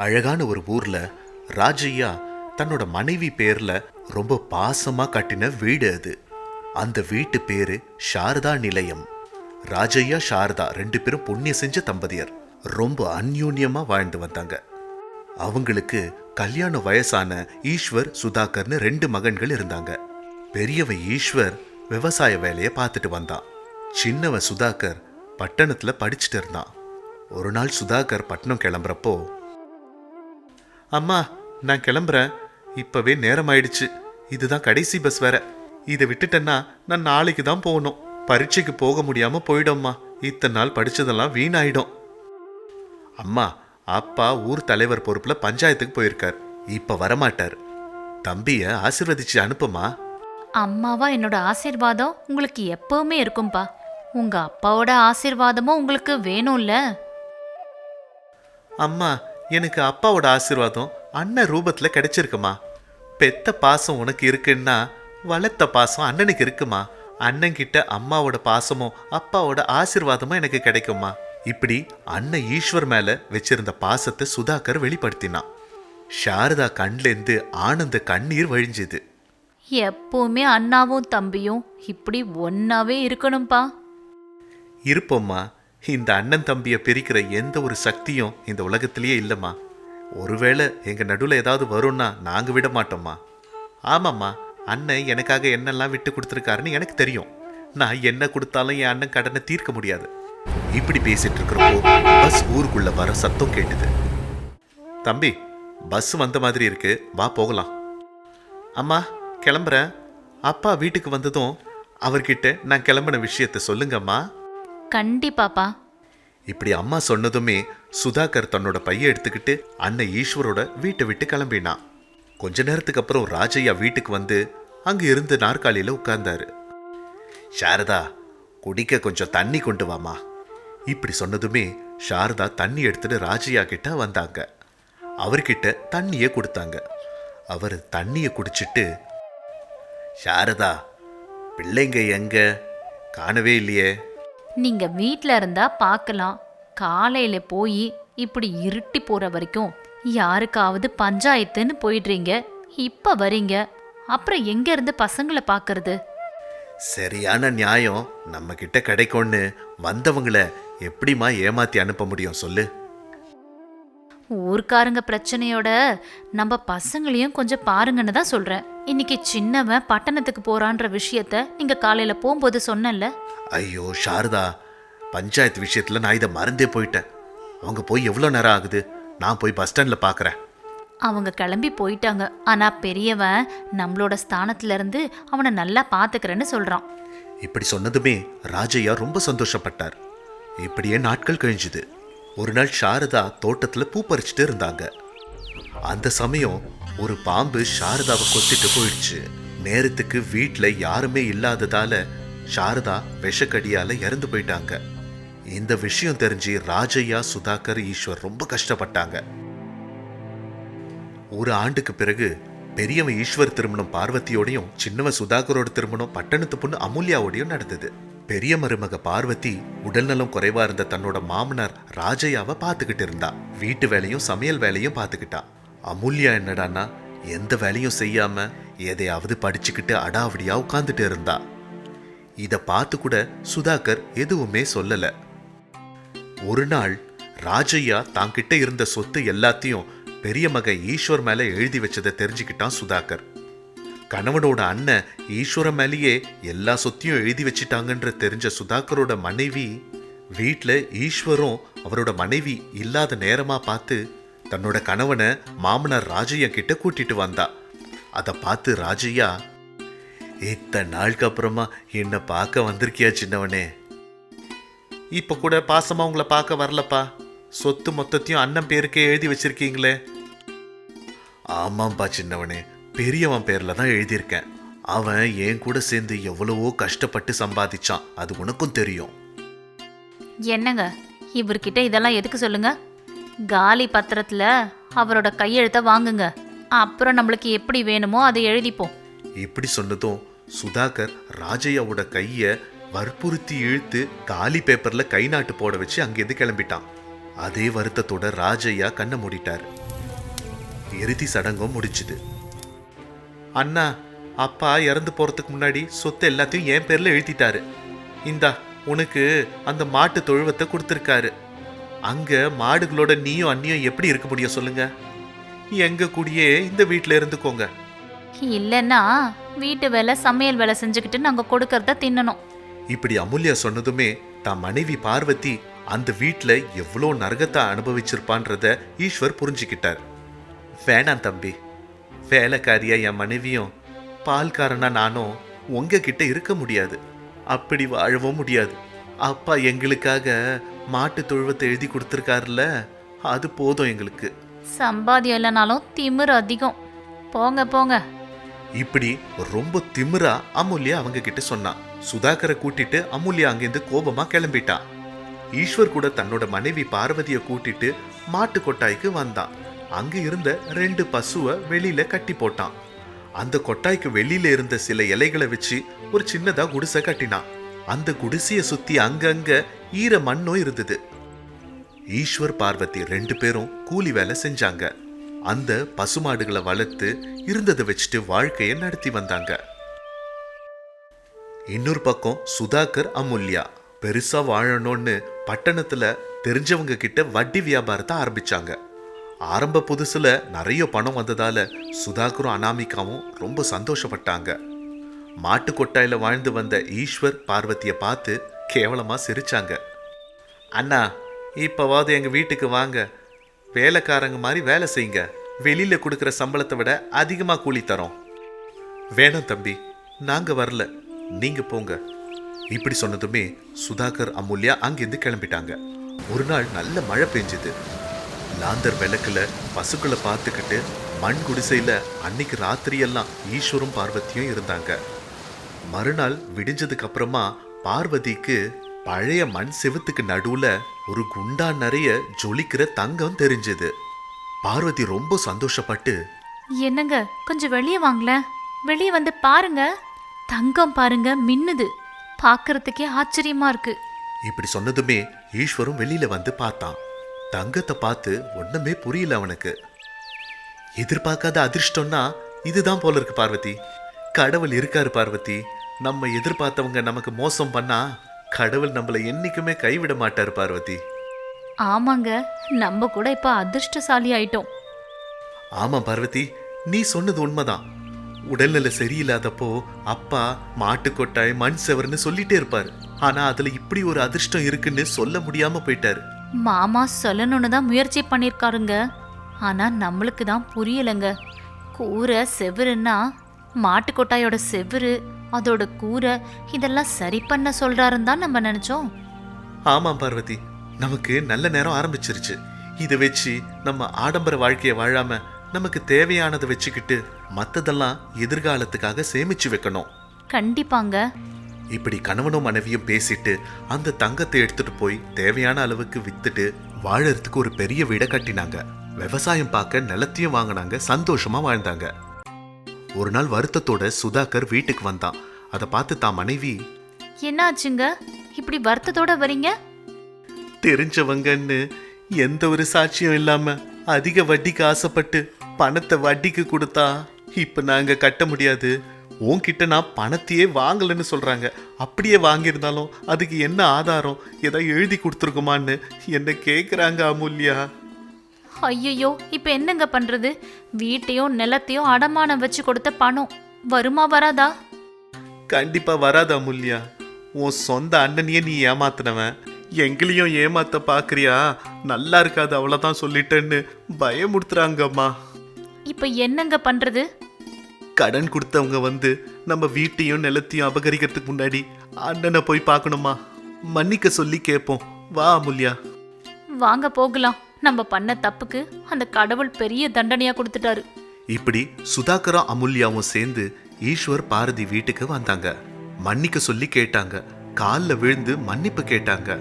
அழகான ஒரு ஊர்ல ராஜையா தன்னோட மனைவி பேர்ல ரொம்ப பாசமா கட்டின வீடு அது. அந்த வீட்டு பேரு சாரதா நிலையம். ராஜையா சாரதா ரெண்டு பேரும் புண்ணியம் செஞ்ச தம்பதியர். ரொம்ப அந்யூன்யமா வாழ்ந்து வந்தாங்க. அவங்களுக்கு கல்யாண வயசான ஈஸ்வர் சுதாகர்னு ரெண்டு மகன்கள் இருந்தாங்க. பெரியவன் ஈஸ்வர் விவசாய வேலையை பார்த்துட்டு வந்தான். சின்னவன் சுதாகர் பட்டணத்துல படிச்சுட்டு இருந்தான். ஒரு நாள் சுதாகர் பட்டணம் கிளம்புறப்போ அம்மா நான் கிளம்புறேன். இப்பவே நேரம் ஆயிடுச்சு இதுதான் கடைசி பஸ் வேற. இதை விட்டுட்டேன்னா நான் நாளைக்கு தான் போகணும். பரீட்சைக்கு போக முடியாம போயிடும்மா. இத்தனை நாள் படிச்சதெல்லாம் வீணாயிடும். அம்மா அப்பா ஊர் தலைவர் பொறுப்புல பஞ்சாயத்துக்கு போயிருக்கார். இப்ப வரமாட்டார். தம்பிய ஆசீர்வதிச்சு அனுப்புமா? அம்மாவா என்னோட ஆசீர்வாதம் உங்களுக்கு எப்பவுமே இருக்கும்பா. உங்க அப்பாவோட ஆசீர்வாதமும் உங்களுக்கு வேணும்ல? அம்மா எனக்கு அப்பாவோட ஆசீர்வாதம் அண்ணன் ரூபத்துல கிடைச்சிருக்குமா? பெத்த பாசம் உனக்கு இருக்குன்னா வளர்த்த பாசம் அண்ணனுக்கு இருக்குமா? அண்ணன் கிட்ட அம்மாவோட பாசமும் அப்பாவோட ஆசீர்வாதமும் எனக்கு கிடைக்குமா? இப்படி அண்ணன் ஈஸ்வர் மேல வச்சிருந்த பாசத்தை சுதாகர் வெளிப்படுத்தினான். சாரதா கண்லேருந்து ஆனந்த கண்ணீர் வழிஞ்சுது. எப்பவுமே அண்ணாவும் தம்பியும் இப்படி ஒன்னாவே இருக்கணும்பா. இருப்போம்மா. இந்த அண்ணன் தம்பியை பிரிக்கிற எந்த ஒரு சக்தியும் இந்த உலகத்திலேயே இல்லைம்மா. ஒருவேளை எங்கள் நடுவில் ஏதாவது வரும்னா நாங்கள் விட மாட்டோம்மா. ஆமாம்மா அண்ணன் எனக்காக என்னெல்லாம் விட்டு கொடுத்துருக்காருன்னு எனக்கு தெரியும். நான் என்ன கொடுத்தாலும் என் அண்ணன் கடனை தீர்க்க முடியாது. இப்படி பேசிட்டு இருக்கிறப்போ பஸ் ஊருக்குள்ள வர சத்தம் கேட்டுது. தம்பி பஸ் வந்த மாதிரி இருக்கு. வா போகலாம். அம்மா கிளம்புறேன். அப்பா வீட்டுக்கு வந்ததும் அவர்கிட்ட நான் கிளம்பின விஷயத்த சொல்லுங்கம்மா. கண்டிப்பாப்பா. இப்படி அம்மா சொன்னதுமே சுதாகர் தன்னோட பைய எடுத்துக்கிட்டு அண்ணன் ஈஸ்வரோட வீட்டை விட்டு கிளம்பினான் கொஞ்ச நேரத்துக்கு அப்புறம் ராஜையா வீட்டுக்கு வந்து அங்க இருந்து நாற்காலியில உட்கார்ந்தாரு. சாரதா குடிக்க கொஞ்சம் தண்ணி கொண்டு வாமா. இப்படி சொன்னதுமே சாரதா தண்ணி எடுத்துட்டு ராஜையா கிட்ட வந்தாங்க. அவர்கிட்ட தண்ணியை கொடுத்தாங்க. அவர் தண்ணியை குடிச்சிட்டு சாரதா பிள்ளைங்க எங்க? காணவே இல்லையே. நீங்க வீட்ல இருந்தா பார்க்கலாம் காலையில போய் இப்படி இருட்டி போற வரைக்கும் யாருக்காவது பஞ்சாயத்துன்னு போயிடுறீங்க. இப்ப வரீங்க. அப்புறம் எங்க இருந்து பசங்களை பார்க்கறது சரியான நியாயம். நம்ம கிட்ட கிடைக்கும்னு வந்தவங்கள எப்படிம்மா ஏமாத்தி அனுப்ப முடியும் சொல்லு. ஊர்க்காரங்க பிரச்சனையோட நம்ம பசங்களையும் கொஞ்சம் பாருங்கன்னு தான் சொல்றேன். இன்னைக்கு சின்னவன் பட்டணத்துக்கு போறான்ற விஷயத்த நீங்க காலையில போகும்போது சொன்னல ஐயோ சாரதா பஞ்சாயத்து விஷயத்துல நான் இதை மறந்தே போயிட்டேன். அவங்க போய் எவ்வளோ நேரம் ஆகுது? நான் போய் பஸ் ஸ்டாண்ட்ல பார்க்கறேன். அவங்க கிளம்பி போயிட்டாங்க. ஆனா பெரியவன் நம்மளோட ஸ்தானத்துல இருந்து அவனை நல்லா பாத்துக்கிறேன்னு சொல்றான். இப்படி சொன்னதுமே ராஜையா ரொம்ப சந்தோஷப்பட்டார். இப்படியே நாட்கள் கழிஞ்சுது. ஒரு நாள் சாரதா தோட்டத்துல பூ பறிச்சுட்டு இருந்தாங்க. அந்த சமயம் ஒரு பாம்பு சாரதாவை கொத்திட்டு போயிடுச்சு. நேரத்துக்கு வீட்ல யாருமே இல்லாததால சாரதா விஷக்கடியால இறந்து போயிட்டாங்க. இந்த விஷயம் தெரிஞ்சு ராஜையா சுதாகர் ஈஸ்வர் ரொம்ப கஷ்டப்பட்டாங்க. ஒரு ஆண்டுக்கு பிறகு பெரியவன் ஈஸ்வர் திருமணம் பார்வதியோடையும் சின்னவன் சுதாகரோட திருமணம் பட்டணத்து பொண்ணு அமூல்யாவோடையும் நடந்தது. பெரிய மருமக பார்வதி உடல்நலம் குறைவா இருந்த தன்னோட மாமனார் ராஜையாவை பார்த்துக்கிட்டு இருந்தா. வீட்டு வேலையும் சமையல் வேலையும் பார்த்துக்கிட்டா. அமுல்யா என்னடான்னா எந்த வேலையும் செய்யாம எதையாவது படிச்சுக்கிட்டு அடாவடியா உட்காந்துட்டு இருந்தா. இதை பார்த்து கூட சுதாகர் எதுவுமே சொல்லல. ஒரு நாள் ராஜையா தாங்கிட்ட இருந்த சொத்து எல்லாத்தையும் பெரிய மக ஈஸ்வர் மேல எழுதி வச்சதை தெரிஞ்சுக்கிட்டான் சுதாகர். கணவனோட அண்ணன் ஈஸ்வர மேலேயே எல்லா சொத்தையும் எழுதி வச்சிட்டாங்கன்ற தெரிஞ்ச சுதாகரோட மனைவி வீட்டில் ஈஸ்வரும் அவரோட மனைவி இல்லாத நேரமா பார்த்து தன்னோட கணவனை மாமனார் ராஜையா கிட்ட கூட்டிட்டு வந்தா. அதை பார்த்து ராஜையா இத்தனை நாளுக்கு அப்புறமா என்னை பார்க்க வந்திருக்கியா சின்னவனே? இப்ப கூட பாசமா உங்களை பார்க்க வரலப்பா. சொத்து மொத்தத்தையும் அண்ணன் பேருக்கே எழுதி வச்சிருக்கீங்களே. ஆமாம்பா சின்னவனே. பெரியவன் பேர்ல தான் எழுதியிருக்கேன். அவன் என் கூட சேர்ந்து எவ்வளவோ கஷ்டப்பட்டு சம்பாதிச்சான். அது உனக்கும் தெரியும். என்னங்க? இவர்கிட்ட இதெல்லாம் எதுக்கு சொல்லுங்க? காலி பத்திரத்துல அவரோட கையெழுத்த வாங்குங்க. அப்புறம் நம்மளுக்கு எப்படி வேணுமோ அதை எழுதிப்போம். இப்படி சொன்னதும் சுதாகர் ராஜையாவோட கைய வற்புறுத்தி இழுத்து காலி பேப்பர்ல கை நாட்டு போட வச்சு அங்கேருந்து கிளம்பிட்டான். அதே வருத்தத்தோட ராஜையா கண்ணை மூடிட்டார். இறுதி சடங்கும் முடிச்சுது அண்ணா அப்பா இறந்து போறதுக்கு முன்னாடி சொத்து எல்லாத்தையும் என் பேர்ல எழுதிட்டாரு. இந்தா உனக்கு அந்த மாட்டு தொழுவத்தை கொடுத்துருக்காரு. அங்க மாடுகளோட நீயும் அண்ணியும் எப்படி இருக்க முடியும் சொல்லுங்க. எங்க கூடயே இந்த வீட்டில் இருந்துக்கோங்க. இல்லைன்னா வீட்டு வேலை சமையல் வேலை செஞ்சுக்கிட்டு நாங்க கொடுக்கறத தின்னணும். இப்படி அமுல்யா சொன்னதுமே தான் மனைவி பார்வதி அந்த வீட்ல எவ்வளோ நரகத்தை அனுபவிச்சிருப்பான்றத ஈஸ்வர் புரிஞ்சுக்கிட்டார். வேணாம் தம்பி. வேலைக்காரியா என் மனைவியும் பால்காரனா நானும் உங்ககிட்ட இருக்க முடியாது. அப்படி வாழவும் முடியாது. அப்பா எங்களுக்காக மாட்டு தொழுவத்தை எழுதி கொடுத்துருக்காருல்ல அது போதும் எங்களுக்கு. சம்பாதியம் இல்லைனாலும் திமிரு அதிகம். போங்க போங்க. இப்படி ரொம்ப திமிரா அமுல்யா அவங்க கிட்ட சொன்னான். சுதாகரை கூட்டிட்டு அமுல்யா அங்கிருந்து கோபமா கிளம்பிட்டான் ஈஸ்வர் கூட தன்னோட மனைவி பார்வதிய கூட்டிட்டு மாட்டு கொட்டாய்க்கு வந்தான். அங்க இருந்த ரெண்டு பசுவை வெளியில கட்டி போட்டான். அந்த கொட்டாய்க்கு வெளியில இருந்த சில இலைகளை வச்சு ஒரு சின்னதா குடிசை கட்டினான். அந்த குடிசையை சுத்தி அங்கங்க ஈர மண்ணும் இருந்தது. ஈஸ்வர் பார்வதி ரெண்டு பேரும் கூலி வேலை செஞ்சாங்க. அந்த பசுமாடுகளை வளர்த்து இருந்ததை வச்சுட்டு வாழ்க்கையை நடத்தி வந்தாங்க. இன்னொரு பக்கம் சுதாகர் அமுல்யா பெருசா வாழணும்னு பட்டணத்துல தெரிஞ்சவங்க கிட்ட வட்டி வியாபாரத்தை ஆரம்பிச்சாங்க. ஆரம்ப புதுசுல நிறைய பணம் வந்ததால சுதாகரும் அனாமிகாவும் ரொம்ப சந்தோஷப்பட்டாங்க. மாட்டு கொட்டாயில வாழ்ந்து வந்த ஈஸ்வர் பார்வதியை பார்த்து கேவலமா சிரிச்சாங்க. அண்ணா இப்போவாவது எங்கள் வீட்டுக்கு வாங்க. வேலைக்காரங்க மாதிரி வேலை செய்யுங்க. வெளியில் கொடுக்குற சம்பளத்தை விட அதிகமாக கூலி தரோம். வேணாம் தம்பி நாங்கள் வரல. நீங்கள் போங்க. இப்படி சொன்னதுமே சுதாகர் அமுல்யா அங்கேருந்து கிளம்பிட்டாங்க. ஒரு நாள் நல்ல மழை பெஞ்சுது. லாந்தர் விளக்குல பசுக்களை பார்த்துக்கிட்டு மண் குடிசையில் அன்னைக்கு ராத்திரியெல்லாம் ஈஸ்வரும் பார்வதியும் இருந்தாங்க. மறுநாள் விடிஞ்சதுக்கு அப்புறமா பார்வதிக்கு பழைய மண் செவுத்துக்கு நடுவுல ஒரு குண்டா நிறைய ஜொலிக்கிற தங்கம் தெரிஞ்சது. பார்வதி ரொம்ப சந்தோஷப்பட்டு என்னங்க கொஞ்சம் வெளியே வாங்களேன். வெளியே வந்து பாருங்க. தங்கம் பாருங்க மின்னுது. பார்க்கறதுக்கே ஆச்சரியமா இருக்கு. இப்படி சொன்னதுமே ஈஸ்வரும் வெளியில வந்து பார்த்தான். தங்கத்தை பார்த்து ஒண்ணுமே புரியல அவனுக்கு. எதிர்பார்க்காத அதிர்ஷ்டம்னா இதுதான் போல இருக்கு பார்வதி. கடவுள் இருக்காரு பார்வதி. நம்ம எதிர்பார்த்தவங்க நமக்கு மோசம் பண்ணா கடவுள் நம்மளை என்னைக்குமே கைவிட மாட்டாரு பார்வதி. ஆமாங்க நம்ம கூட இப்ப அதிர்ஷ்டசாலி ஆயிட்டோம். ஆமா பார்வதி நீ சொன்னது உண்மைதான். உடல்நிலை சரியில்லாதப்போ அப்பா மாட்டுக்கொட்டாய் மண் செவர்னு சொல்லிட்டே இருப்பாரு. ஆனா அதுல இப்படி ஒரு அதிர்ஷ்டம் இருக்குன்னு சொல்ல முடியாம போயிட்டாரு. மாமா சொல்லணும்னு தான் முயற்சி பண்ணிருக்காருங்க ஆனா நம்மளுக்கு தான் புரியலங்க. கூரை செவுருன்னா மாட்டுக்கொட்டாயோட செவுரு அதோட கூரை இதெல்லாம் சரி பண்ண சொல்றாருன்னு தான் நம்ம நினைச்சோம். ஆமாம் பார்வதி நமக்கு நல்ல நேரம் ஆரம்பிச்சிருச்சு. இதை வச்சு நம்ம ஆடம்பர வாழ்க்கையை வாழாம நமக்கு தேவையானதை வச்சுக்கிட்டு மத்ததெல்லாம் எதிர்காலத்துக்காக சேமிச்சு வைக்கணும். கண்டிப்பாங்க. இப்படி கணவனும் மனைவியும் பேசிட்டு அந்த தங்கத்தை எடுத்துட்டு போய் தேவையான அளவுக்கு வித்துட்டு வாழறதுக்கு ஒரு பெரிய வீடை கட்டினாங்க. விவசாயம் பார்க்க நிலத்தையும் வாங்கினாங்க சந்தோஷமா வாழ்ந்தாங்க. ஒரு நாள் வருத்தத்தோட சுதாகர் வீட்டுக்கு வந்தான். அதை பார்த்து தான் மனைவி என்னாச்சுங்க? இப்படி வருத்தத்தோட வரீங்க? தெரிஞ்சவங்கன்னு எந்த ஒரு சாட்சியம் இல்லாம அதிக வட்டிக்கு ஆசைப்பட்டு பணத்தை வட்டிக்கு கொடுத்தா இப்ப நாங்க கட்ட முடியாது. உன்கிட்ட நான் பணத்தையே வாங்கலைன்னு சொல்றாங்க. அப்படியே வாங்கியிருந்தாலும் அதுக்கு என்ன ஆதாரம்? ஏதாவது எழுதி கொடுத்துருக்குமான்னு என்ன கேக்குறாங்க அமுல்யா? ஐயையோ இப்ப என்னங்க பண்றது? வீட்டையும் நிலத்தையும் அடமானம் வச்சு கொடுத்த பணம். வருமா வராதா? கண்டிப்பா வராது அமுல்யா உன் சொந்த அண்ணனையே நீ ஏமாத்தினவன். எங்களையும் ஏமாத்த பாக்குறியா? நல்லா இருக்காது அவ்வளவுதான் சொல்லிட்டேன்னு பயமுடுத்துறாங்கம்மா இப்ப என்னங்க பண்றது? கடன் கொடுத்தவங்க வந்து நம்ம வீட்டையும் நிலத்தையும் அபகரிக்கிறதுக்கு முன்னாடி அண்ணனை போய் பார்க்கணுமா? மன்னிக்க சொல்லி கேட்போம். வா அமுல்யா வாங்க போகலாம். நம்ம பண்ண தப்புக்கு அந்த கடவுள் பெரிய தண்டனையா கொடுத்துட்டாரு. இப்படி சுதாகரும் அமுல்யாவும் சேர்ந்து ஈஸ்வர் பாரதி வீட்டுக்கு வந்தாங்க. மன்னிக்க சொல்லி கேட்டாங்க. காலில் விழுந்து மன்னிப்பு கேட்டாங்க.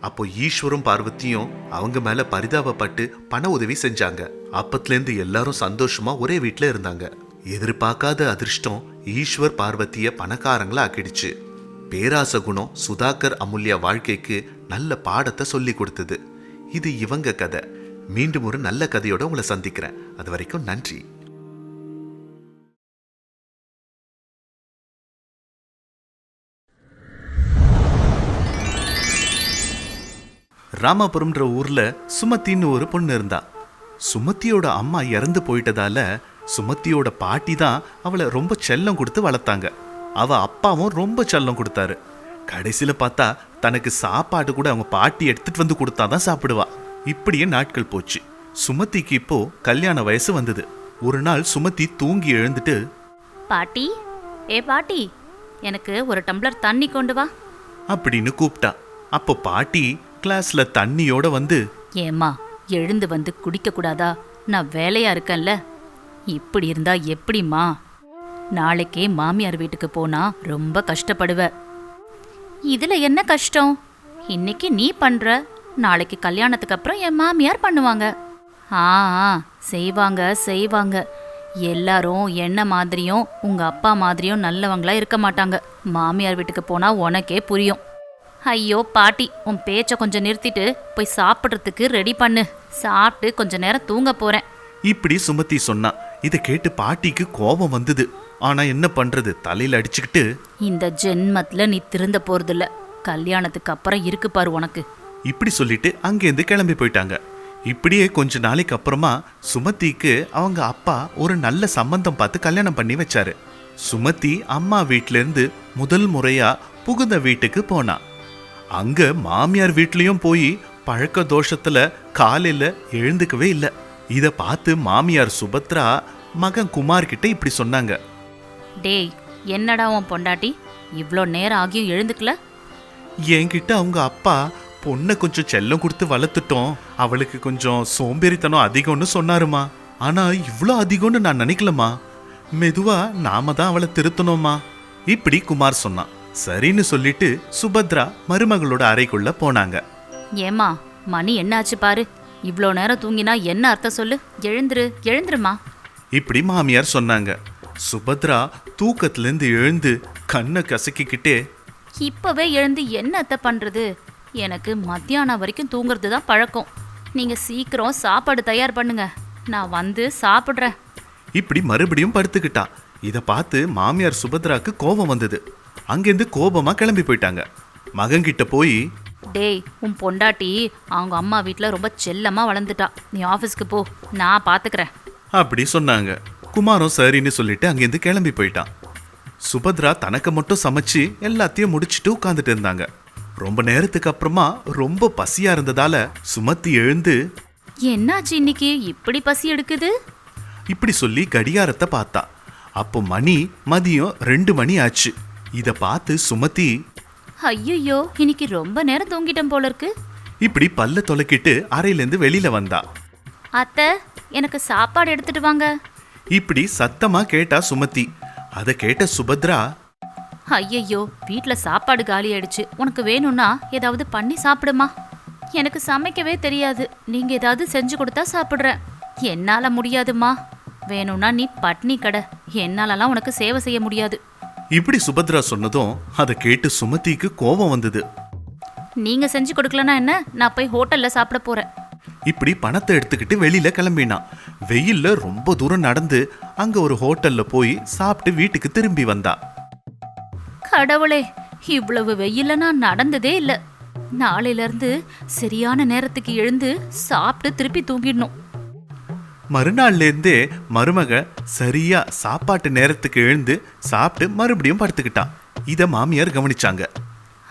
அப்போ ஈஸ்வரும் பார்வதியும் அவங்க மேல பரிதாபப்பட்டு பண உதவி செஞ்சாங்க. அப்பத்துலேருந்து எல்லாரும் சந்தோஷமா ஒரே வீட்டில் இருந்தாங்க. எதிர்பார்க்காத அதிர்ஷ்டம் ஈஸ்வர் பார்வதிய பணக்காரங்களா ஆக்கிடுச்சு. பேராச குணம் சுதாகர் அமுல்யா வாழ்க்கைக்கு நல்ல பாடத்தை சொல்லி கொடுத்தது. இது இவங்க கதை. மீண்டும் ஒரு நல்ல கதையோட உங்களை சந்திக்கிறேன். அது வரைக்கும் நன்றி. ராமாபுரம்ன்ற ஊர்ல சுமத்தின்னு ஒரு பொண்ணு இருந்தா. சுமத்தியோட அம்மா இறந்து போயிட்டதால சுமத்தியோட பாட்டி தான் அவளை ரொம்ப செல்லம் கொடுத்து வளர்த்தாங்க. அவ அப்பாவும் ரொம்ப செல்லம் கொடுத்தாரு. கடைசியில பார்த்தா தனக்கு சாப்பாடு கூட அவங்க பாட்டி எடுத்துட்டு வந்து கொடுத்தாதான் சாப்பிடுவா. இப்படியே நாட்கள் போச்சு. சுமதிக்கு இப்போ கல்யாண வயசு வந்தது. ஒரு நாள் சுமதி தூங்கி எழுந்துட்டு பாட்டி ஏ பாட்டி எனக்கு ஒரு டம்ளர் தண்ணி கொண்டு வா. அப்படின்னு கூப்பிட்டா. அப்போ பாட்டி கிளாஸ்ல தண்ணியோட வந்து ஏம்மா எழுந்து வந்து குடிக்க கூடாதா? நான் வேலையா இருக்கேன்ல. இப்படி இருந்தா எப்படிம்மா? நாளைக்கே மாமியார் வீட்டுக்கு போனா ரொம்ப கஷ்டப்படுவ. இதுல என்ன கஷ்டம்? இன்னைக்கு நீ பண்ற நாளைக்கு கல்யாணத்துக்கு அப்புறம் என் மாமியார் பண்ணுவாங்க. ஆ செய்வாங்க செய்வாங்க. எல்லாரும் என்ன மாதிரியும் உங்க அப்பா மாதிரியும் நல்லவங்களா இருக்க மாட்டாங்க. மாமியார் வீட்டுக்கு போனா உனக்கே புரியும். ஐயோ பாட்டி உன் பேச்ச கொஞ்சம் நிறுத்திட்டு போய் சாப்பிட்றதுக்கு ரெடி பண்ணு. சாப்பிட்டு கொஞ்ச நேரம் தூங்க போறேன். இப்படி சுமதி சொன்னா இதை கேட்டு பாட்டிக்கு கோபம் வந்தது. ஆனா என்ன பண்றது? தலையில அடிச்சுக்கிட்டு. இந்த ஜென்மத்துல நீ திருந்த போறதில்ல. கல்யாணத்துக்கு அப்புறம் இருக்கு பாரு உனக்கு. இப்படி சொல்லிட்டு அங்கேருந்து கிளம்பி போயிட்டாங்க. இப்படியே கொஞ்ச நாளைக்கு அப்புறமா சுமதிக்கு அவங்க அப்பா ஒரு நல்ல சம்பந்தம் பார்த்து கல்யாணம் பண்ணி வச்சாரு. சுமதி அம்மா வீட்ல இருந்து முதல் முறையா புகுந்த வீட்டுக்கு போனா. அங்க மாமியார் வீட்லயும் போய் பழக்க தோஷத்துல காலையில எழுந்துக்கவே இல்லை. இத பார்த்து மாமியார் சுபத்ரா மகன் குமார் கிட்ட இப்படி சொன்னாங்க. டேய் என்னடா உன் பொண்டாட்டி? இவ்ளோ நேரம் ஆகியும் எழுந்துக்கல? என்கிட்ட அவங்க அப்பா பொண்ணை கொஞ்சம் செல்லம் கொடுத்து வளர்த்துட்டோம். அவளுக்கு கொஞ்சம் சோம்பேறித்தனம் அதிகம்னு சொன்னாருமா. ஆனா இவ்வளோ அதிகம்னு நான் நினைக்கலமா மெதுவா நாம தான் அவளை திருத்தணுமா இப்படி குமார் சொன்னான். சரின்னு சொல்லிட்டு சுபத்ரா மருமகளோட அறைக்குள்ள போனாங்க. ஏம்மா மணி என்னாச்சு பாரு? இவ்ளோ நேரம் தூங்கினா என்ன அர்த்தம் சொல்லு? எழுந்துரு எழுந்துருமா? இப்படி மாமியார் சொன்னாங்க. சுபத்ரா தூக்கத்திலேருந்து எழுந்து கண்ணை கசக்கிக்கிட்டே இப்பவே எழுந்து என்ன அத்தை பண்றது? எனக்கு மத்தியானம் வரைக்கும் தூங்குறது தான் பழக்கம். நீங்க சீக்கிரம் சாப்பாடு தயார் பண்ணுங்க. நான் வந்து சாப்பிட்றேன். இப்படி மறுபடியும் படுத்துக்கிட்டா. இத பார்த்து மாமியார் சுபத்ராக்கு கோபம் வந்தது. அங்கேருந்து கோபமா கிளம்பி போயிட்டாங்க. மகன்கிட்ட போய் டேய் உன் பொண்டாட்டி அவங்க அம்மா வீட்டில் ரொம்ப செல்லமா வளர்ந்துட்டா. நீ ஆஃபீஸ்க்கு போ. நான் பார்த்துக்கிறேன் அப்படி சொன்னாங்க. குமாரம் சரின்னு சொல்லிட்டு அங்கேருந்து கிளம்பி போயிட்டான். சுபத்ரா தனக்கு மட்டும் சமைச்சு எல்லாத்தையும் முடிச்சிட்டு உட்காந்துட்டு இருந்தாங்க. ரொம்ப நேரத்துக்கு அப்புறமா ரொம்ப பசியா இருந்ததால சுமத்தி எழுந்து என்னாச்சு இன்னைக்கு? இப்படி பசி எடுக்குது? இப்படி சொல்லி கடிகாரத்தை பார்த்தா. அப்போ மணி மதியம் ரெண்டு மணி ஆச்சு. இத பார்த்து சுமதி ஐயோ இன்னைக்கு ரொம்ப நேரம் தூங்கிட்டேன் போல இருக்கு இப்படி பல்ல தொலைக்கிட்டு அறையிலேருந்து வெளியில வந்தா. அத்தை எனக்கு சாப்பாடு எடுத்துட்டு வாங்க. இப்படி சத்தமா கேட்டா சுமதி. அதை கேட்ட சுபத்ரா ஐயையோ வீட்டில் சாப்பாடு காலி ஆயிடுச்சு. உனக்கு வேணும்னா ஏதாவது பண்ணி சாப்பிடுமா? எனக்கு சமைக்கவே தெரியாது. நீங்க ஏதாவது செஞ்சு கொடுத்தா சாப்பிட்றேன். என்னால முடியாதும்மா வேணும்னா நீ பட்னி கடை. என்னாலலாம் உனக்கு சேவை செய்ய முடியாது. இப்படி சுபத்ரா சொன்னதும் அதை கேட்டு சுமதிக்கு கோபம் வந்தது. நீங்க செஞ்சு கொடுக்கலனா என்ன? நான் போய் ஹோட்டல்ல சாப்பிட போறேன். இப்படி பணத்தை எடுத்துக்கிட்டு வெளியில கிளம்பினான். வெயில்ல ரொம்ப தூரம் நடந்து அங்க ஒரு ஹோட்டல்ல போய் சாப்பிட்டு வீட்டுக்கு திரும்பி வந்தா. கடவுளே இவ்வளவு வெயில்ல நான் நடந்ததே இல்ல. நாளையில இருந்து சரியான நேரத்துக்கு எழுந்து சாப்பிட்டு திருப்பி தூங்கிடணும். மறுநாள்ல இருந்தே மருமக சரியா சாப்பாட்டு நேரத்துக்கு எழுந்து சாப்பிட்டு மறுபடியும் படுத்துக்கிட்டான் இத மாமியார் கவனிச்சாங்க.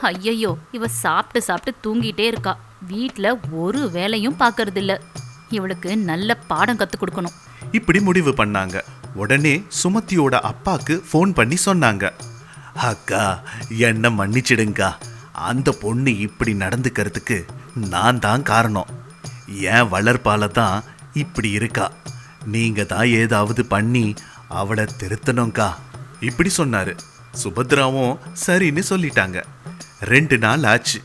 ஐயையோ இவ சாப்பிட்டு சாப்பிட்டு தூங்கிட்டே இருக்கா. வீட்டில் ஒரு வேலையும் பார்க்கறதில்ல. இவளுக்கு நல்ல பாடம் கற்றுக் கொடுக்கணும். இப்படி முடிவு பண்ணாங்க. உடனே சுமதியோட அப்பாக்கு ஃபோன் பண்ணி சொன்னாங்க. அக்கா என்ன மன்னிச்சிடுங்கா அந்த பொண்ணு இப்படி நடந்துக்கிறதுக்கு நான் தான் காரணம். என் வளர்ப்பால தான் இப்படி இருக்கா. நீங்க தான் ஏதாவது பண்ணி அவளை திருத்தணும்க்கா. இப்படி சொன்னாரு. சுபத்ராவும் சரின்னு சொல்லிட்டாங்க. ரெண்டு நாள் ஆச்சு.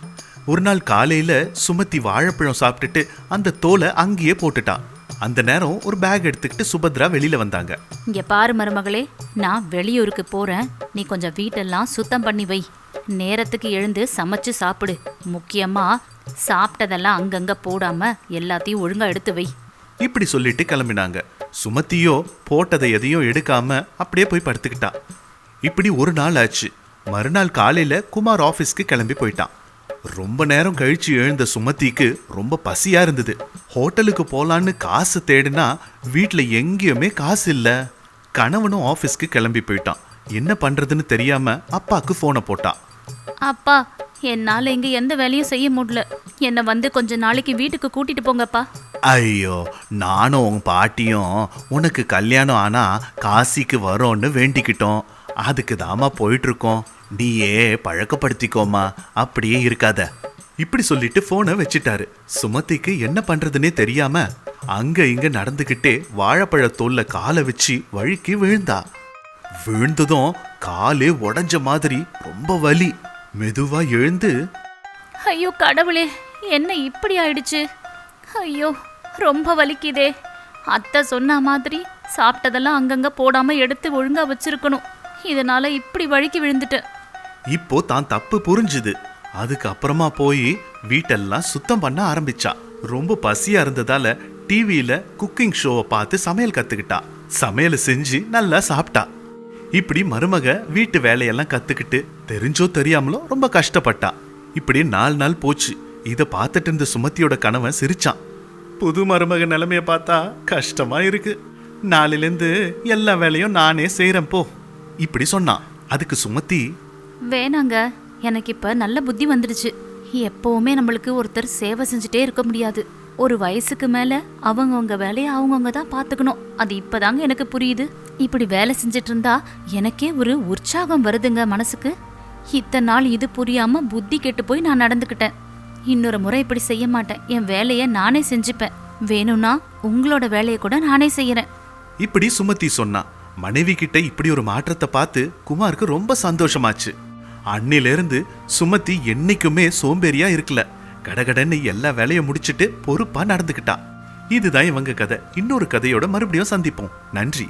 ஒரு நாள் காலையில சுமதி வாழைப்பழம் சாப்பிட்டுட்டு அந்த தோலை அங்கேயே போட்டுட்டான். அந்த நேரம் ஒரு பேக் எடுத்துக்கிட்டு சுபத்ரா வெளியில வந்தாங்க. இங்க பாரு மருமகளே நான் வெளியூருக்கு போறேன். நீ கொஞ்சம் வீட்டெல்லாம் சுத்தம் பண்ணி வை. நேரத்துக்கு எழுந்து சமைச்சு சாப்பிடு. முக்கியமா சாப்பிட்டதெல்லாம் அங்கங்க போடாம எல்லாத்தையும் ஒழுங்கா எடுத்து வை. இப்படி சொல்லிட்டு கிளம்பினாங்க. சுமதியோ போட்டதை எதையும் எடுக்காம அப்படியே போய் படுத்துக்கிட்டா. இப்படி ஒரு நாள் ஆச்சு. மறுநாள் காலையில குமார் ஆபீஸ்க்கு கிளம்பி போயிட்டான். ரொம்ப நேரம் கழிச்சு எழுந்த சுமதிக்கு ரொம்ப பசியா இருந்தது. ஹோட்டலுக்கு போலான்னு காசு தேடினா வீட்ல எங்கேயுமே காசு இல்ல. கணவனும் ஆபீஸ்க்கு கிளம்பி போயிட்டான். என்ன பண்றதுன்னு தெரியாம அப்பாக்கு போனை போட்டான். அப்பா என்னால இங்க எந்த வேலையும் செய்ய முடியல. என்னை வந்து கொஞ்ச நாளைக்கு வீட்டுக்கு கூட்டிட்டு போங்கப்பா. ஐயோ நானும் உங்க பாட்டியும் உனக்கு கல்யாணம் ஆனா காசிக்கு வரோன்னு வேண்டிக்கிட்டோம். அதுக்கு தாமா போயிட்டுருக்கோம். நீயே பழக்கப்படுத்திக்கோமா அப்படியே இருக்காத. இப்படி சொல்லிட்டு ஃபோனை வச்சிட்டாரு. சுமதிக்கு என்ன பண்றதுன்னே தெரியாம அங்க இங்க நடந்துகிட்டே வாழைப்பழ தோல்ல காலை வச்சு வழுக்கி விழுந்தா. விழுந்ததும் காலே உடஞ்ச மாதிரி ரொம்ப வலி. மெதுவா எழுந்து ஐயோ கடவுளே என்ன இப்படி ஆயிடுச்சு? ஐயோ ரொம்ப வலிக்குதே. அத்தை சொன்ன மாதிரி சாப்பிட்டதெல்லாம் அங்கங்க போடாம எடுத்து ஒழுங்கா வச்சிருக்கணும். இதனால இப்படி வழுக்கி விழுந்துட்டேன். இப்போ தான் தப்பு புரிஞ்சுது. அதுக்கு அப்புறமா போய் வீட்டெல்லாம் சுத்தம் பண்ண ஆரம்பிச்சா. ரொம்ப பசியா இருந்ததால டிவியில குக்கிங் ஷோவை பார்த்து சமையல் கத்துக்கிட்டா. சமையல் செஞ்சு நல்லா சாப்பிட்டா. இப்படி மருமக வீட்டு வேலையெல்லாம் கத்துக்கிட்டு தெரிஞ்சோ தெரியாமலோ ரொம்ப கஷ்டப்பட்டா. இப்படி நாலு நாள் போச்சு. இதை பார்த்துட்டு இருந்த சுமதியோட கணவன் சிரிச்சான். புது மருமக நிலைமையை பார்த்தா கஷ்டமா இருக்கு. நாளிலேருந்து எல்லா வேலையும் நானே செய்கிறேன் போ. இப்படி சொன்னான் அதுக்கு சுமதி வேணாங்க எனக்கு இப்ப நல்ல புத்தி வந்துடுச்சு. எப்பவுமே நம்மளுக்கு ஒருத்தர் சேவை செஞ்சுட்டே இருக்க முடியாது. ஒரு வயசுக்கு மேல அவங்கவங்க வேலையை அவங்கவங்க தான் பார்த்துக்கணும். அது இப்பதாங்க எனக்கு புரியுது. இப்படி வேலை செஞ்சுட்டு இருந்தா எனக்கே ஒரு உற்சாகம் வருதுங்க மனசுக்கு. இத்தனை நாள் இது புரியாம புத்தி கெட்டு போய் நான் நடந்துக்கிட்டேன். இன்னொரு முறை இப்படி செய்ய மாட்டேன். என் வேலையை நானே செஞ்சுப்பேன். வேணும்னா உங்களோட வேலையை கூட நானே செய்யறேன். இப்படி சுமதி சொன்னா மனைவி கிட்ட இப்படி ஒரு மாற்றத்தை பார்த்து குமாருக்கு ரொம்ப சந்தோஷமாச்சு. அன்னிலிருந்து சுமதி என்னைக்குமே சோம்பேறியா இருக்கல. கடகடன்னு எல்லா வேலையும் முடிச்சிட்டு பொறுப்பா நடந்துக்கிட்டா. இதுதான் இவங்க கதை. இன்னொரு கதையோட மறுபடியும் சந்திப்போம். நன்றி.